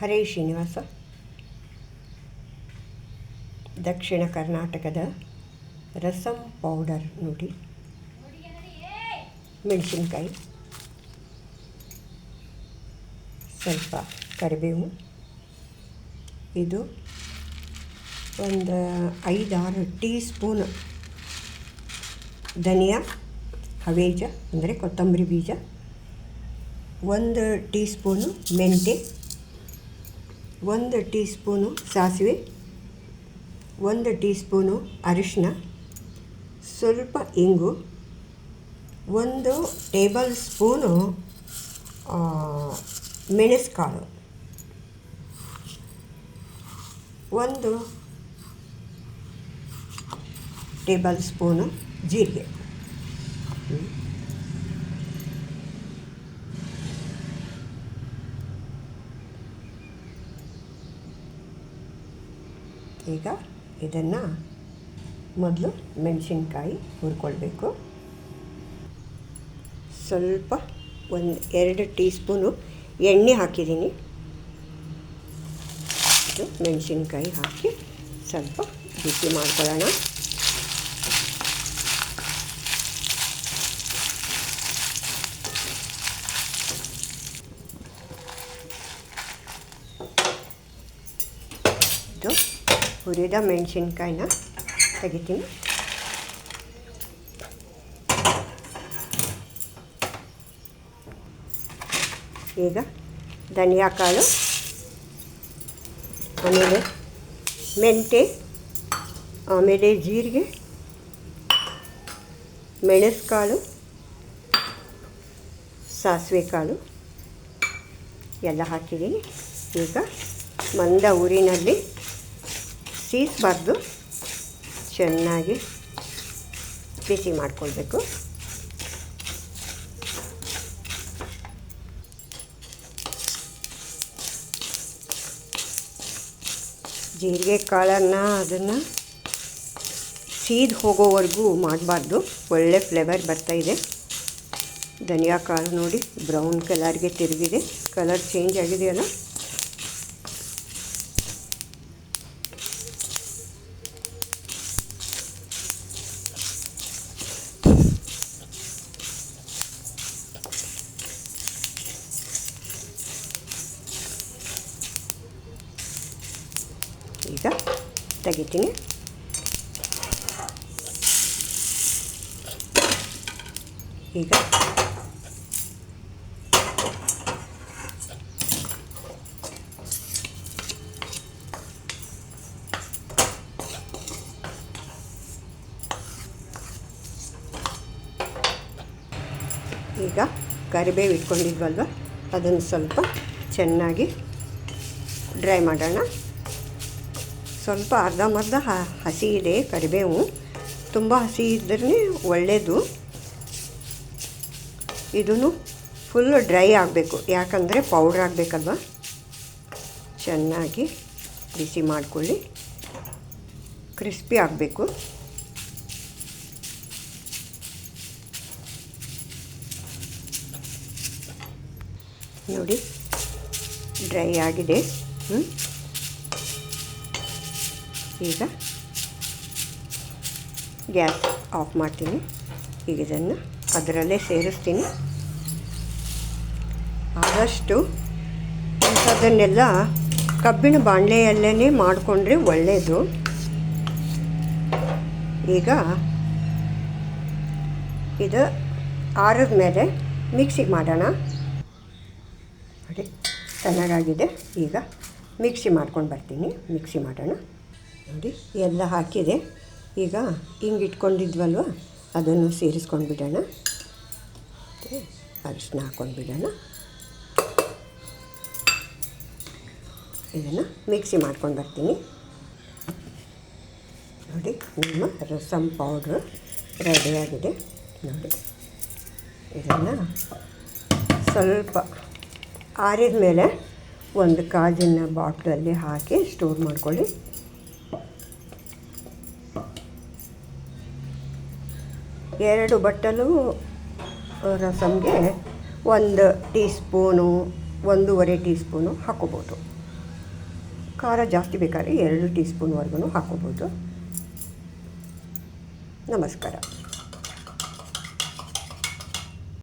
ಹರೇ ಶ್ರೀನಿವಾಸ. ದಕ್ಷಿಣ ಕರ್ನಾಟಕದ ರಸಂ ಪೌಡರ್ ನೋಡಿ. ಮೆಣಸಿನ್ಕಾಯಿ. ಸ್ವಲ್ಪ ಕರಿಬೇವು. ಇದು ಒಂದು ಐದಾರು ಟೀ ಸ್ಪೂನ್ ಧನಿಯಾ, ಹವೇಜ, ಅಂದರೆ ಕೊತ್ತಂಬರಿ ಬೀಜ, ಒಂದು ಟೀ ಸ್ಪೂನು ಮೆಂತೆ ಒಂದು ಟೀ ಸ್ಪೂನು ಸಾಸಿವೆ, ಒಂದು ಟೀ ಸ್ಪೂನು ಅರಿಶಿನ ಸ್ವಲ್ಪ ಇಂಗು, ಒಂದು ಟೇಬಲ್ ಸ್ಪೂನು ಮೆಣಸುಕಾಳು. ಒಂದು ಟೇಬಲ್ ಸ್ಪೂನು ಜೀರಿಗೆ. ಈಗ ಇದನ್ನು ಮೊದಲು ಮೆಣಸಿನ್ಕಾಯಿ ಹುರ್ಕೊಳ್ಬೇಕು. ಸ್ವಲ್ಪ ಒಂದು ಎರಡು ಟೀ ಸ್ಪೂನು ಎಣ್ಣೆ ಹಾಕಿದ್ದೀನಿ. ಮೆಣಸಿನ್ಕಾಯಿ ಹಾಕಿ ಸ್ವಲ್ಪ ಬಿಸಿ ಮಾಡ್ಕೊಳ್ಳೋಣ. ಇದು ಹುರಿದ ಮೆಣಸಿನ್ಕಾಯಿನ ತೆಗಿತೀನಿ. ಈಗ ಧನಿಯಾ ಕಾಳು, ಆಮೇಲೆ ಮೆಂತೆ, ಆಮೇಲೆ ಜೀರಿಗೆ, ಮೆಣಸುಕಾಳು, ಸಾಸಿವೆ ಕಾಳು ಎಲ್ಲ ಹಾಕಿದ್ದೀನಿ. ಈಗ ಮಂದ ಊರಿನಲ್ಲಿ ಸೀಸಬಾರ್ದು ಚೆನ್ನಾಗಿ ಬಿಸಿ ಮಾಡಿಕೊಳ್ಬೇಕು. ಜೀರಿಗೆ ಕಾಳನ್ನು ಅದನ್ನು ಸೀದ್ ಹೋಗೋವರೆಗೂ ಮಾಡಬಾರ್ದು. ಒಳ್ಳೆ ಫ್ಲೇವರ್ ಬರ್ತಾಯಿದೆ ಧನಿಯಾ ಕಾಳು ನೋಡಿ ಬ್ರೌನ್ ಕಲರ್ಗೆ ತಿರುಗಿದೆ. ಕಲರ್ ಚೇಂಜ್ ಆಗಿದೆಯಲ್ಲ? ಈಗ ತೆಗಿತೀನಿ. ಈಗ ಈಗ ಕರಿಬೇವು ಇಟ್ಕೊಂಡಿದ್ವಲ್ವ? ಅದನ್ನು ಸ್ವಲ್ಪ ಚೆನ್ನಾಗಿ ಡ್ರೈ ಮಾಡೋಣ. ಸ್ವಲ್ಪ ಅರ್ಧಂಬರ್ಧ ಹಸಿ ಇದೆ, ಕರಿಬೇವು. ತುಂಬ ಹಸಿ ಇದ್ದರೆ ಒಳ್ಳೆಯದು ಇದೂ ಫುಲ್ ಡ್ರೈ ಆಗಬೇಕು. ಯಾಕಂದರೆ ಪೌಡ್ರ್ ಆಗಬೇಕಲ್ವ? ಚೆನ್ನಾಗಿ ಬಿಸಿ ಮಾಡಿಕೊಳ್ಳಿ. ಕ್ರಿಸ್ಪಿ ಆಗಬೇಕು. ನೋಡಿ ಡ್ರೈ ಆಗಿದೆ. ಹ್ಞೂ ಈಗ ಗ್ಯಾಸ್ ಆಫ್ ಮಾಡ್ತೀನಿ. ಈಗ ಇದನ್ನು ಅದರಲ್ಲೇ ಸೇರಿಸ್ತೀನಿ. ಆದಷ್ಟು ಅಂಥದ್ದನ್ನೆಲ್ಲ ಕಬ್ಬಿಣ ಬಾಣಲೆಯಲ್ಲೇ ಮಾಡಿಕೊಂಡ್ರೆ ಒಳ್ಳೆಯದು ಈಗ ಇದು ಆರದ ಮೇಲೆ ಮಿಕ್ಸಿಗೆ ಮಾಡೋಣ. ನೋಡಿ ಚೆನ್ನಾಗಾಗಿದೆ. ಈಗ ಮಿಕ್ಸಿ ಮಾಡ್ಕೊಂಡು ಬರ್ತೀನಿ. ಮಿಕ್ಸಿ ಮಾಡೋಣ. ನೋಡಿ, ಎಲ್ಲ ಹಾಕಿದೆ. ಈಗ ಹಿಂಗೆ ಇಟ್ಕೊಂಡಿದ್ವಲ್ವ ಅದನ್ನು ಸೇರಿಸ್ಕೊಂಡು ಬಿಡೋಣ ಅರಿಶಿನ ಹಾಕ್ಕೊಂಡು ಬಿಡೋಣ ಇದನ್ನು ಮಿಕ್ಸಿ ಮಾಡ್ಕೊಂಡು ಬರ್ತೀನಿ. ನೋಡಿ, ನಿಮ್ಮ ರಸಮ್ ಪೌಡ್ರ್ ರೆಡಿಯಾಗಿದೆ ನೋಡಿ, ಇದನ್ನು ಸ್ವಲ್ಪ ಆರಿದ ಮೇಲೆ ಒಂದು ಕಾಜಿನ ಬಾಟ್ಲಲ್ಲಿ ಹಾಕಿ ಸ್ಟೋರ್ ಮಾಡ್ಕೊಳ್ಳಿ. ಎರಡು ಬಟ್ಟಲು ರಸಮ್ಗೆ ಒಂದು ಟೀ ಸ್ಪೂನು ಒಂದೂವರೆ ಟೀ ಸ್ಪೂನು ಹಾಕೋಬೋದು. ಖಾರ ಜಾಸ್ತಿ ಬೇಕಾದ್ರೆ ಎರಡು ಟೀ ಸ್ಪೂನ್ವರೆಗೂ ಹಾಕೋಬೋದು. ನಮಸ್ಕಾರ.